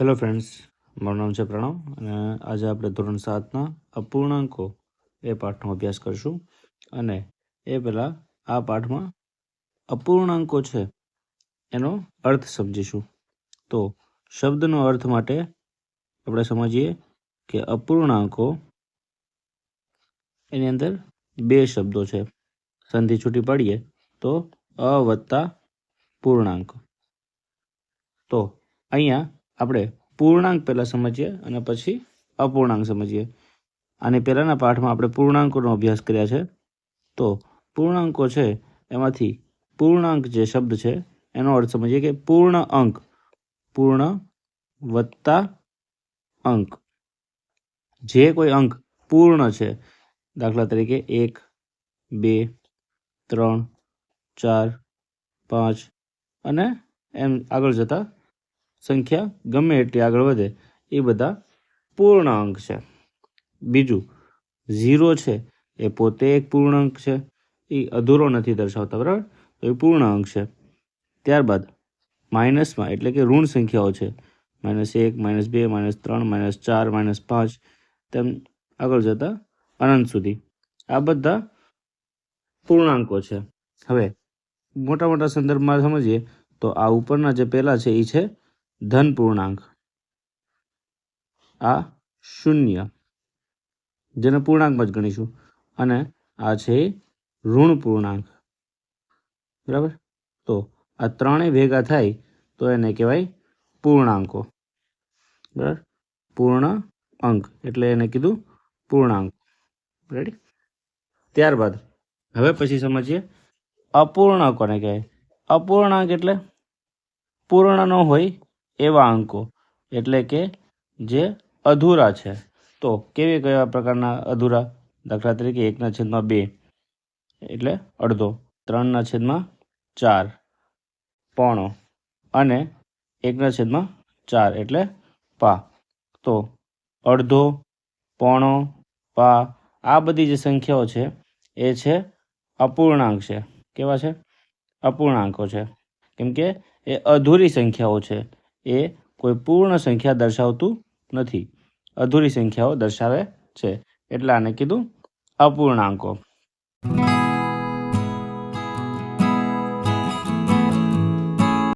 Hello friends મારું નામ છે પ્રણવ અને આજે આપણે ધોરણ સાતના અપૂર્ણાંકો એ પાઠનો અભ્યાસ કરીશું. અને એ પહેલાં આ પાઠમાં અપૂર્ણાંકો છે એનો અર્થ સમજીશું. તો શબ્દનો અર્થ માટે આપણે સમજીએ કે અપૂર્ણાંકો એની અંદર બે શબ્દો છે. સંધિ છૂટી પાડીએ તો અ વત્તા પૂર્ણાંક. તો અહીંયા આપણે પૂર્ણાંક પહેલાં સમજીએ અને પછી અપૂર્ણાંક સમજીએ. આની પહેલાંના પાઠમાં આપણે પૂર્ણાંકોનો અભ્યાસ કર્યા છે. તો પૂર્ણાંકો છે, એમાંથી પૂર્ણાંક જે શબ્દ છે, એનો અર્થ સમજીએ કે પૂર્ણ અંક. પૂર્ણ વત્તા અંક. જે કોઈ અંક પૂર્ણ છે, દાખલા તરીકે એક, બે, ત્રણ, ચાર, પાંચ અને એમ આગળ જતા સંખ્યા ગમે એટલી આગળ વધે, એ બધા પૂર્ણ અંક છે. બીજું, ઝીરો છે, એ પોતે એક પૂર્ણાંક છે. એ અધૂરો નથી દર્શાવતા, બરાબર? તો એ પૂર્ણ અંક છે. ત્યારબાદ, માઇનસમાં, એટલે કે ઋણ સંખ્યાઓ છે. માઇનસ એક, માઇનસ બે, માઇનસ ત્રણ, માઇનસ ચાર, માઇનસ પાંચ, તેમ આગળ જતા અનંત સુધી. આ બધા પૂર્ણાંકો છે. હવે મોટા મોટા સંદર્ભમાં સમજીએ તો આ ઉપરના જે પહેલાં છે એ છે ધન પૂર્ણાંક. આ શૂન્ય. જેને પૂર્ણાંકમાં જ ગણીશું. અને આ છે ઋણ પૂર્ણાંક. બરાબર? તો આ ત્રણેય ભેગા થાય તો એને કહેવાય પૂર્ણાંકો. બરાબર? પૂર્ણ અંક. એટલે એને કીધું પૂર્ણાંક. રેડી ત્યારબાદ હવે પછી સમજીએ. અપૂર્ણાંકોને કહેવાય? અપૂર્ણાંક એટલે પૂર્ણ ન હોય એવા અંકો, એટલે કે જે અધૂરા છે. તો કેવી કેવા પ્રકારના અધૂરા? દાખલા તરીકે એકના છેદમાં બે, એટલે અડધો. ત્રણના છેદમાં ચાર, પોણો. અને એકના છેદમાં ચાર, એટલે પા. તો અડધો, પોણો, પા, આ બધી જે સંખ્યાઓ છે, એ છે અપૂર્ણાંક છે. કેવા છે? અપૂર્ણાંકો છે. કેમ કે એ અધૂરી સંખ્યાઓ છે. એ કોઈ પૂર્ણ સંખ્યા દર્શાવતું નથી. અધૂરી સંખ્યાઓ દર્શાવે છે. એટલે આને કીધું અપૂર્ણાંકો.